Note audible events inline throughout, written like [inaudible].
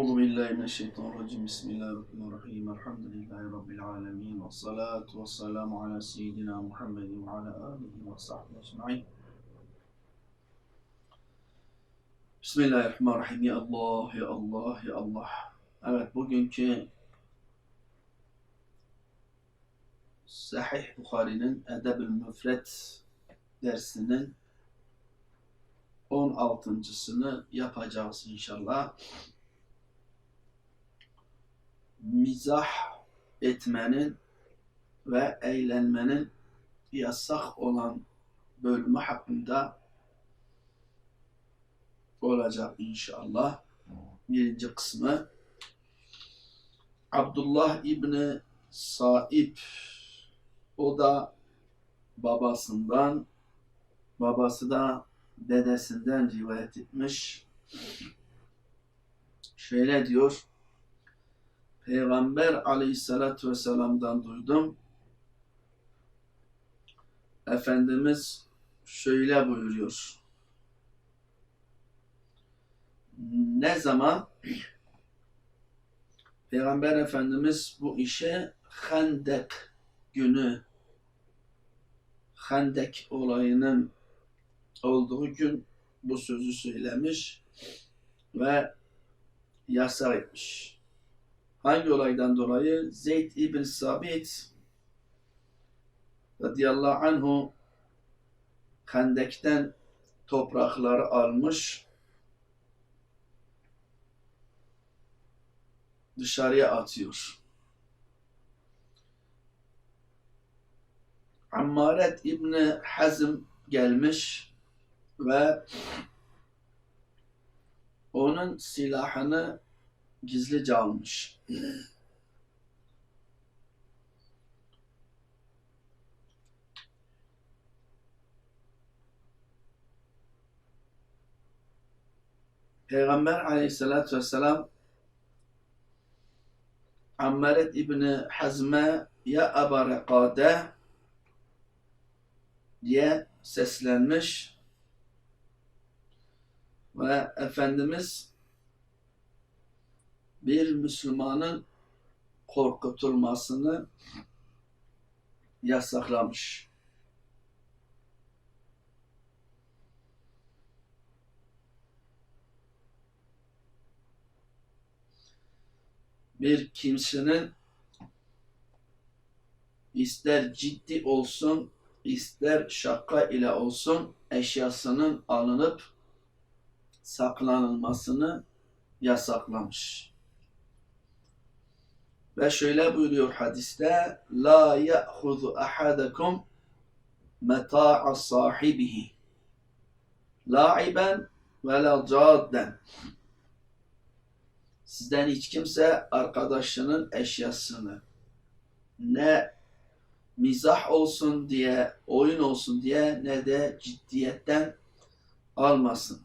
Euzu billahi mineşşeytanirracim. Bismillahirrahmanirrahim. Elhamdülillahi rabbil alamin. Ves salatu ves selamu ala seyyidina Muhammedin ve ala alihi ve sahbihi ecmaîn. Bismillahirrahmanirrahim. Ya Allah, ya Allah, ya Allah. Evet bugünkü Sahih Bukhari'nin Edeb-ül Müfret dersinin 16.sını yapacağız inşallah. Mizah etmenin ve eğlenmenin yasak olan bölümü hakkında olacak inşallah. Birinci kısmı Abdullah İbni Saib o da babasından babası da dedesinden rivayet etmiş. Şöyle diyor Peygamber aleyhissalatü vesselam'dan duydum. Efendimiz şöyle buyuruyor. ne zaman Peygamber Efendimiz bu işe Hendek günü Hendek olayının olduğu gün bu sözü söylemiş ve yasak etmiş. Hangi olaydan dolayı? Zeyd ibn Sabit radıyallahu anhu Hendek'ten toprakları almış dışarıya atıyor. Ammaret İbni Hazm gelmiş ve onun silahını gizlice almış. Peygamber aleyhissalatü vesselam Ammaret İbni Hazme ya Aba Rekade diye seslenmiş ve Efendimiz bir Müslümanın korkutulmasını yasaklamış. bir kimsenin ister ciddi olsun, ister şaka ile olsun eşyasının alınıp saklanılmasını yasaklamış. Ve şöyle buyuruyor hadiste La ya'huzu ahadakum meta'a sahibihi la'iben ve la cadden Sizden hiç kimse arkadaşının eşyasını ne mizah olsun diye, oyun olsun diye ne de ciddiyetten almasın.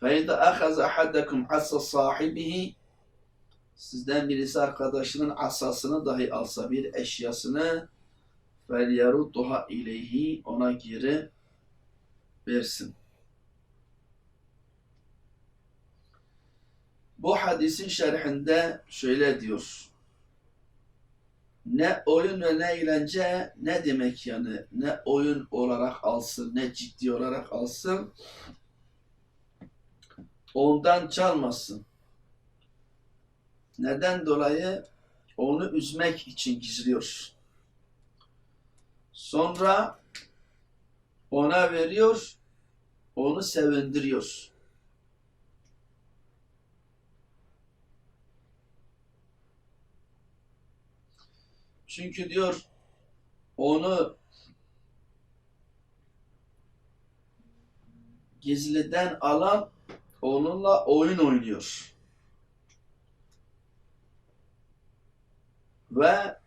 فَاِذَا أَخَذَ أَحَدَّكُمْ عَصَ صَاحِبِهِ Sizden birisi arkadaşının asasını dahi alsa bir eşyasını فَلْيَرُدُّهَا اِلَيْهِ Ona geri versin. Bu hadisin şerhinde şöyle diyor. Ne oyun ve ne eğlence ne demek yani ne oyun olarak alsın ne ciddi olarak alsın ondan çalmasın. Neden dolayı? Onu üzmek için gizliyor. Sonra ona veriyor, onu sevindiriyor. Çünkü diyor onu gizliden alan onunla oyun oynuyor. Ve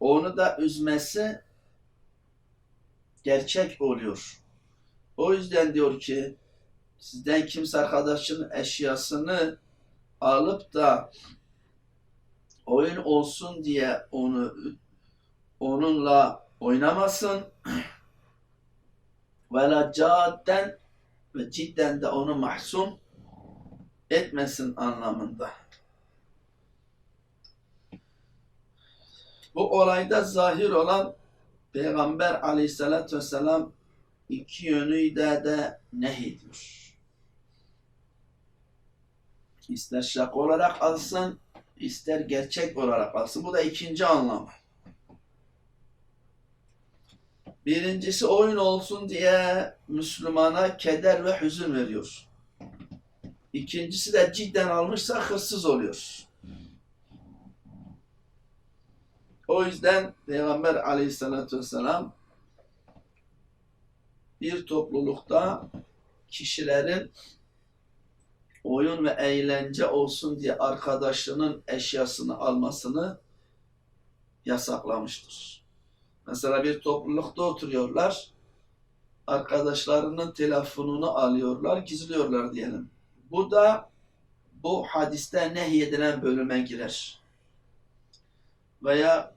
onu da üzmesi gerçek oluyor. O yüzden diyor ki sizden kimse arkadaşının eşyasını alıp da oyun olsun diye onu onunla oynamasın. [clears throat] Ve la cadden ve cidden de onu mahzun etmesin anlamında. Bu olayda zahir olan Peygamber aleyhissalatü vesselam iki yönüyle de nehyediyor. İster şaka olarak alsın, ister gerçek olarak alsın. Bu da ikinci anlamı. Birincisi oyun olsun diye Müslümana keder ve hüzün veriyor. İkincisi de cidden almışsa hırsız oluyor. O yüzden Peygamber aleyhissalatü vesselam bir toplulukta kişilerin oyun ve eğlence olsun diye arkadaşının eşyasını almasını yasaklamıştır. Mesela bir toplulukta oturuyorlar. Arkadaşlarının telefonunu alıyorlar, gizliyorlar diyelim. Bu da bu hadiste nehyedilen bölüme girer. Veya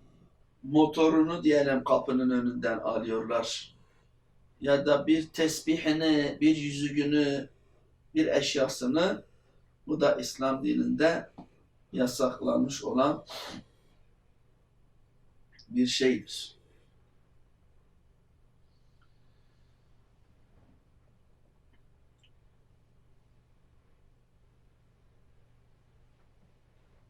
motorunu diyelim kapının önünden alıyorlar. Ya da bir tesbihini, bir yüzüğünü, bir eşyasını bu da İslam dininde yasaklanmış olan bir şeydir.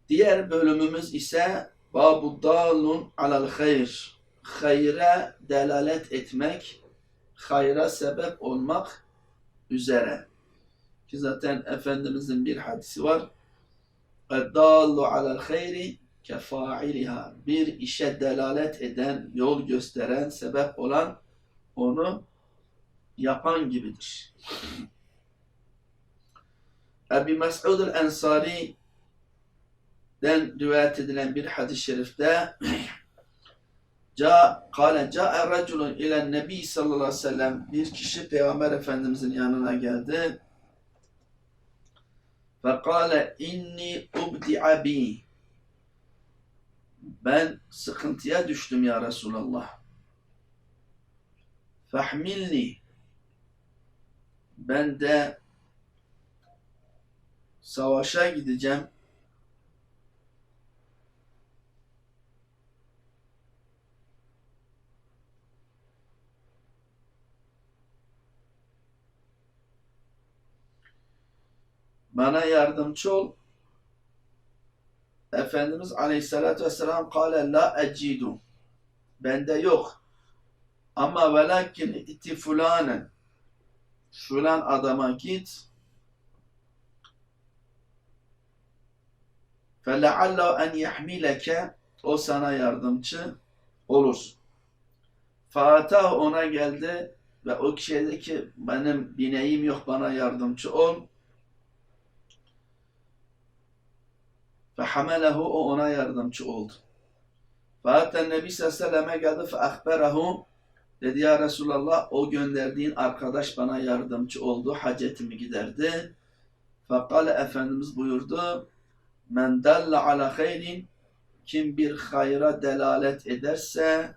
Diğer bölümümüz ise Babu dalun alel hayr. Hayra delalet etmek, hayra sebep olmak üzere. Ki zaten Efendimizin bir hadisi var. Eddallu alel hayri kefailiha. Bir işe delalet eden, yol gösteren, sebep olan onu yapan gibidir. Ebi Mes'ud el-Ensari den rivayet edilen bir hadis-i şerifte Ca kâle câe raculun ilen nebi sallallahu aleyhi ve sellem bir kişi peygamber efendimizin yanına geldi. Fekâle inni ubdi'a bi ben sıkıntıya düştüm ya Resulallah. Fahmilni ben de savaşa gideceğim. Bana yardımcı ol. Efendimiz Aleyhisselatü Vesselam kâle la ecidu. Bende yok. Ama velakin iti fulanen. Fulan adama git. فَلَعَلَّهُ en yahmileke O sana yardımcı olur. Fatah ona geldi ve o kişi dedi ki benim bineğim yok bana yardımcı ol. فحمله o ona yardımcı oldu. Fahatten Nebi sallallahu aleyhi ve selleme geldi fe ahberahu dedi ya Resulallah o gönderdiğin arkadaş bana yardımcı oldu. Hacetimi giderdi. Fakale Efendimiz buyurdu men dalle ala hayrin kim bir hayra delalet ederse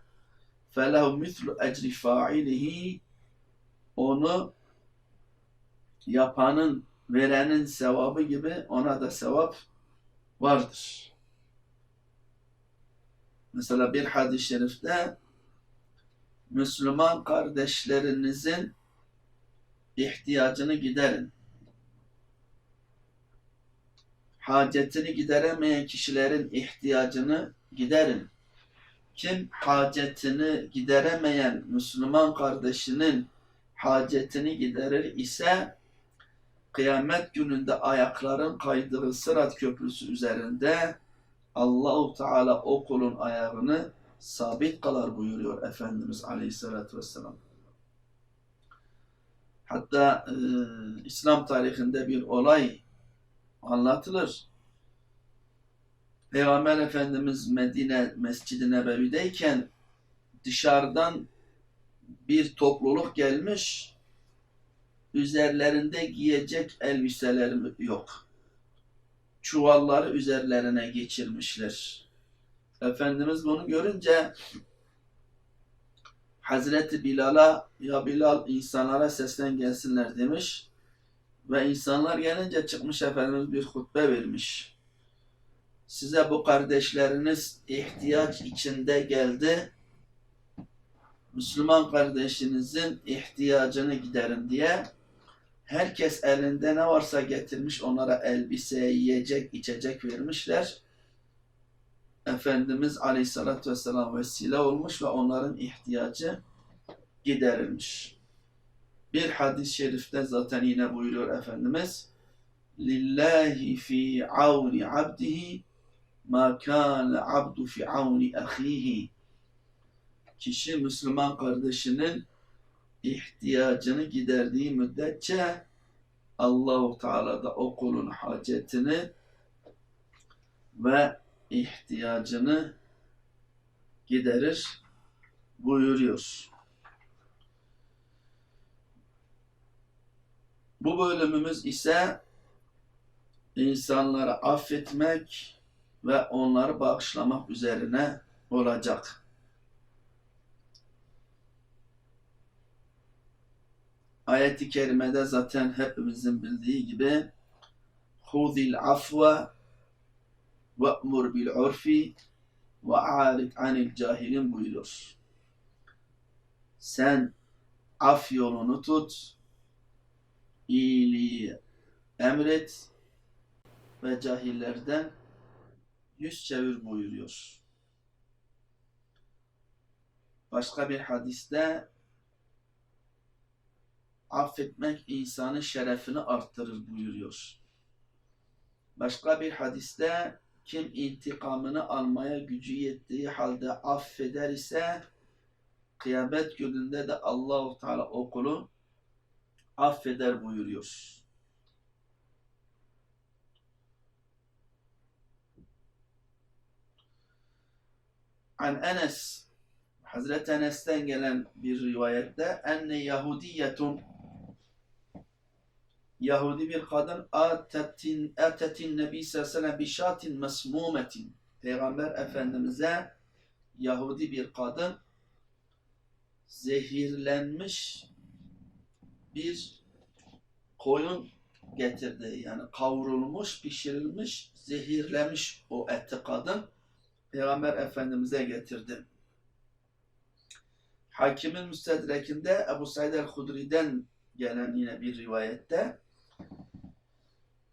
felehu mislu ecri failihi onu yapanın verenin sevabı gibi ona da sevap vardır. Mesela bir hadis-i şerifte Müslüman kardeşlerinizin ihtiyacını giderin. Hacetini gideremeyen kişilerin ihtiyacını giderin. Kim hacetini gideremeyen Müslüman kardeşinin hacetini giderir ise kıyamet gününde ayakların kaydığı Sırat Köprüsü üzerinde Allahu Teala o kulun ayağını sabit kalar buyuruyor Efendimiz Aleyhisselatü Vesselam. Hatta e, İslam tarihinde bir olay anlatılır. Peygamber Efendimiz Medine Mescid-i Nebevi'deyken dışarıdan bir topluluk gelmiş üzerlerinde giyecek elbiseleri yok. Çuvalları üzerlerine geçirmişler. Efendimiz bunu görünce Hazreti Bilal'a ya Bilal insanlara seslen gelsinler demiş. Ve insanlar gelince çıkmış Efendimiz bir hutbe vermiş. Size bu kardeşleriniz ihtiyaç içinde geldi. Müslüman kardeşinizin ihtiyacını giderin diye herkes elinde ne varsa getirmiş onlara elbise, yiyecek, içecek vermişler. Efendimiz Aleyhisselatü Vesselam vesile olmuş ve onların ihtiyacı giderilmiş. Bir hadis-i şerifte zaten yine buyuruyor Efendimiz Lillahi fi avni abdihi ma kana abdu fi avni ahihi Kişi Müslüman kardeşinin ihtiyacını giderdiği müddetçe Allahu Teala da o kulun hacetini ve ihtiyacını giderir buyuruyor. Bu bölümümüz ise insanları affetmek ve onları bağışlamak üzerine olacak. Ayet-i kerimede zaten hepimizin bildiği gibi ve'mur bil urfi ve a'rid anil cahilin buyurur. Sen af yolunu tut, iyiliği emret ve cahillerden yüz çevir buyuruyor. Başka bir hadiste affetmek insanın şerefini arttırır buyuruyor. Başka bir hadiste kim intikamını almaya gücü yettiği halde affeder ise kıyamet gününde de Allahu Teala o kulu affeder buyuruyor. An Enes Hazreti Enes'ten gelen bir rivayette enne Yahudiyetun Yahudi bir kadın atetin atetin Nebi sallallahu aleyhi ve sellem bi şatin mesmumetin Peygamber Efendimiz'e Yahudi bir kadın zehirlenmiş bir koyun getirdi. Yani kavrulmuş, pişirilmiş, zehirlemiş o eti kadın Peygamber Efendimiz'e getirdi. Hakimin müstedrekinde Ebu Said el-Hudri'den gelen yine bir rivayette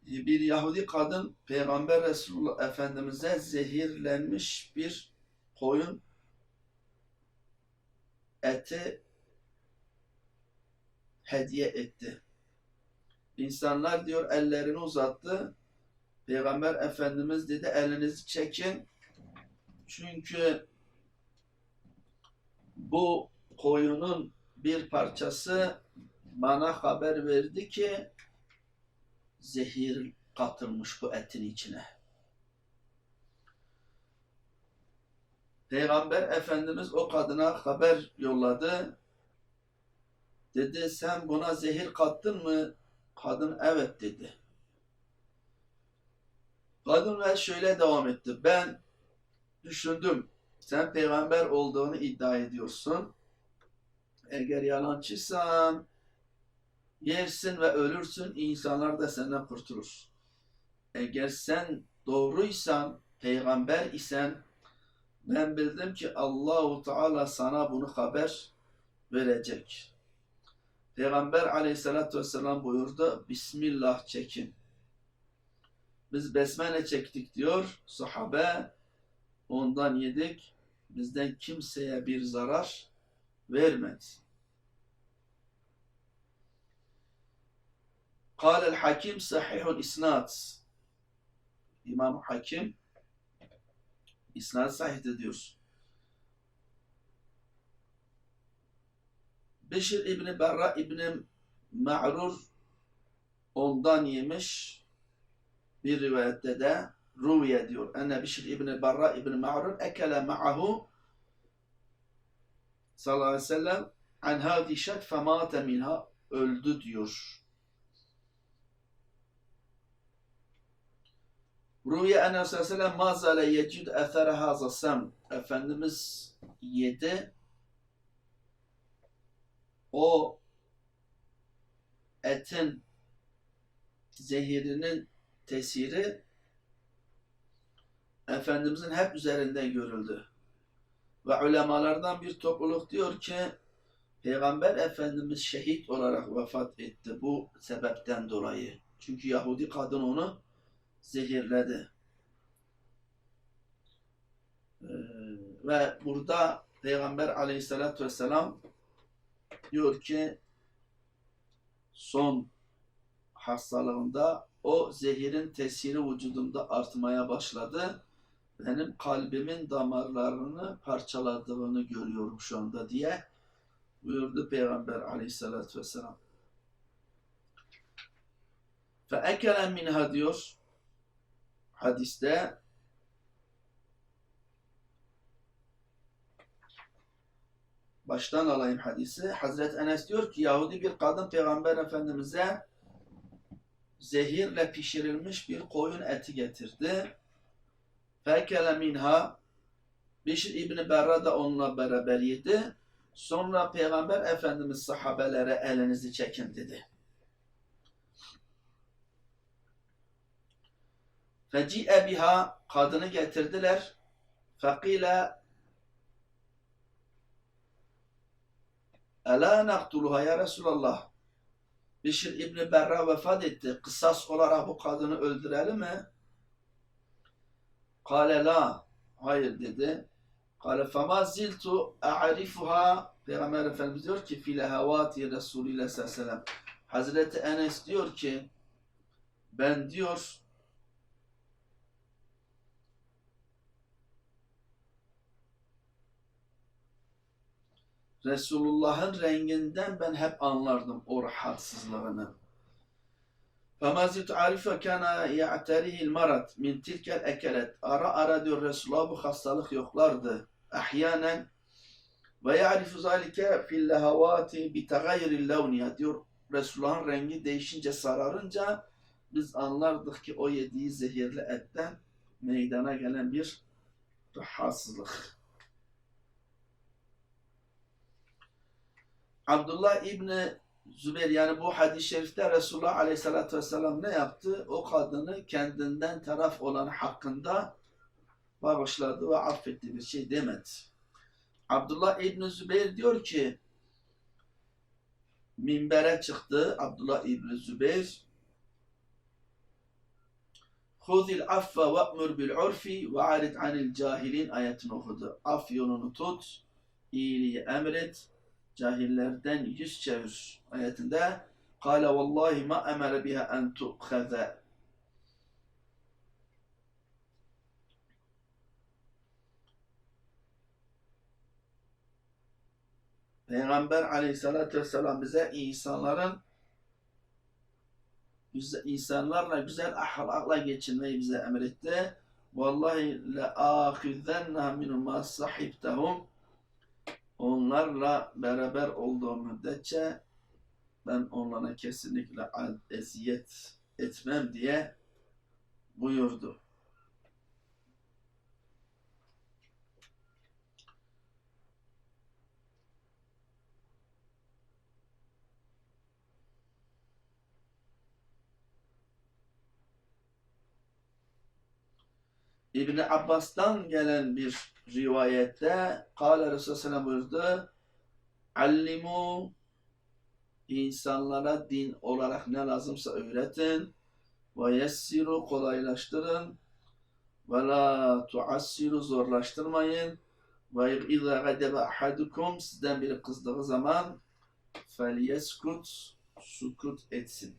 bir Yahudi kadın Peygamber Resulullah Efendimiz'e zehirlenmiş bir koyun eti hediye etti. İnsanlar diyor ellerini uzattı. Peygamber Efendimiz dedi elinizi çekin. Çünkü bu koyunun bir parçası bana haber verdi ki zehir katılmış bu etin içine. Peygamber Efendimiz o kadına haber yolladı. Dedi sen buna zehir kattın mı? Kadın evet dedi. Kadın ve şöyle devam etti. Ben düşündüm. Sen peygamber olduğunu iddia ediyorsun. Eğer yalancıysan yersin ve ölürsün, insanlar da senden kurtulur. Eğer sen doğruysan, peygamber isen, ben bildim ki Allahu Teala sana bunu haber verecek. Peygamber aleyhissalatü vesselam buyurdu, Bismillah çekin. Biz besmele çektik diyor, sahabe ondan yedik, bizden kimseye bir zarar vermedi. Kâlel hakim sahihul isnat. İmam Hakim isnat sahihtir diyor. Beşir İbni Berra İbni Ma'rur ondan yemiş. Bir rivayette de Ruviye diyor. Enne Beşir İbni Berra İbni Ma'rur ekele ma'ahu sallallahu aleyhi ve sellem an hâzi şet femâte minha öldü diyor. Ruviye enne sallallahu aleyhi ve sellem ma zale yecid esere haza sem. Efendimiz yedi. O etin zehirinin tesiri Efendimizin hep üzerinde görüldü. Ve ulemalardan bir topluluk diyor ki Peygamber Efendimiz şehit olarak vefat etti bu sebepten dolayı. Çünkü Yahudi kadın onu zehirledi. Ee, ve burada Peygamber aleyhissalatü vesselam diyor ki son hastalığında o zehirin tesiri vücudumda artmaya başladı. Benim kalbimin damarlarını parçaladığını görüyorum şu anda diye buyurdu Peygamber aleyhissalatü vesselam. Fe ekelen minha diyor hadiste baştan alayım hadisi. Hazreti Enes diyor ki Yahudi bir kadın Peygamber Efendimiz'e zehirle pişirilmiş bir koyun eti getirdi. Fekele minha Bişir İbni Berra da onunla beraber yedi. Sonra Peygamber Efendimiz sahabelere elinizi çekin dedi. Feci'e biha kadını getirdiler. Fekile Ela naktuluha ya Resulallah. Bişir İbni Berra vefat etti. Kısas olarak bu kadını öldürelim mi? Kale la. Hayır dedi. Kale fema ziltu a'rifuha. Peygamber Efendimiz diyor ki fi lehavati Resulillah sallallahu aleyhi ve sellem. Hazreti Enes diyor ki ben diyor Resulullah'ın renginden ben hep anlardım o rahatsızlığını. فَمَا زِلْتُ عَارِفَ كَانَ يَعْتَرِهِ الْمَرَض مِنْ تِلْكَ الْاَكَلَتْ Ara ara diyor Resulullah bu hastalık yoklardı. Ahyanen ve ya'rifu zalike fil lehavati bi tagayyuril levniya diyor Resulullah'ın rengi değişince sararınca biz anlardık ki o yediği zehirli etten meydana gelen bir rahatsızlık. Abdullah İbni Zübeyir yani bu hadis-i şerifte Resulullah Aleyhisselatü Vesselam ne yaptı? O kadını kendinden taraf olan hakkında bağışladı ve affetti bir şey demedi. Abdullah İbni Zübeyir diyor ki minbere çıktı Abdullah İbni Zübeyir Huzil affa ve'mur bil urfi ve arid anil cahilin ayetini okudu. Af yolunu tut, iyiliği emret, cahillerden yüz çevir ayetinde Kale vallahi ma emere biha en tu'kheze Peygamber aleyhissalatü vesselam bize insanların insanlarla güzel ahlakla geçinmeyi bize emretti. Vallahi le ahizenna minum ma sahibtehum onlarla beraber olduğu müddetçe ben onlara kesinlikle eziyet etmem diye buyurdu. İbni Abbas'tan gelen bir rivayette Kale Resulullah Sallam buyurdu Allimu insanlara din olarak ne lazımsa öğretin ve yessiru kolaylaştırın ve la tuassiru zorlaştırmayın ve izâ gadebe ahadukum sizden biri kızdığı zaman felyeskut sukut etsin.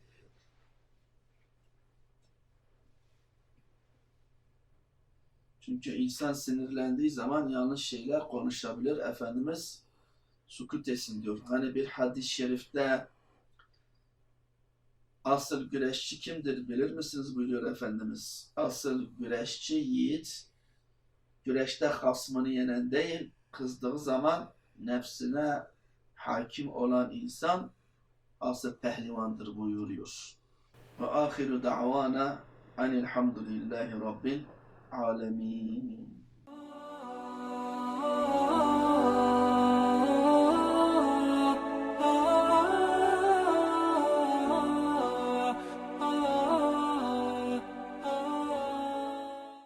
Çünkü insan sinirlendiği zaman yanlış şeyler konuşabilir. Efendimiz sukut etsin diyor. Hani bir hadis-i şerifte asıl güreşçi kimdir bilir misiniz buyuruyor Efendimiz. Asıl güreşçi yiğit, güreşte hasmını yenen değil, kızdığı zaman nefsine hakim olan insan asıl pehlivandır buyuruyor. Ve ahiru da'vana anilhamdülillahi rabbil العالمين